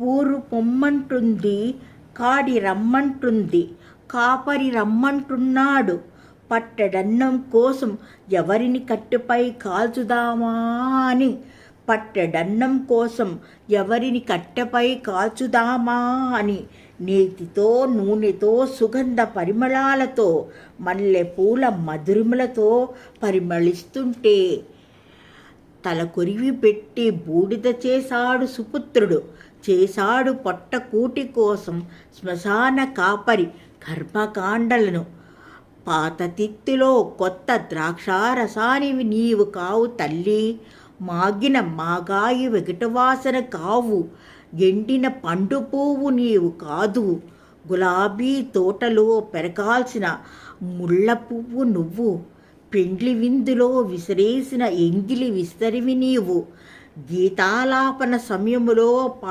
ఊరు పొమ్మంటుంది కాడి రమ్మంటుంది కాపరి రమ్మంటున్నాడు. పట్టెడన్నం కోసం ఎవరిని కట్టుపై కాల్చుదామా అని పట్టడన్నం కోసం ఎవరిని కట్టెపై కాల్చుదామా అని నేతితో నూనెతో సుగంధ పరిమళాలతో మల్లె పూల మధురిమలతో పరిమళిస్తుంటే తల కొరివి పెట్టి బూడిద చేశాడు సుపుత్రుడు. చేశాడు పొట్టకూటి కోసం శ్మశాన కాపరి కర్మకాండలను. పాత తిత్తిలో కొత్త ద్రాక్షారసానివి నీవు కావు తల్లి. మాగిన మాగాయి వెగటవాసన కావు. ఎండిన పండు పువ్వు నీవు కాదు. గులాబీ తోటలో పెరగాల్సిన ముళ్ళ పువ్వు నువ్వు. పెండ్లి విందులో విసిరేసిన ఎంగిలి విస్తరివి నీవు. గీతాలాపన సమయములో పా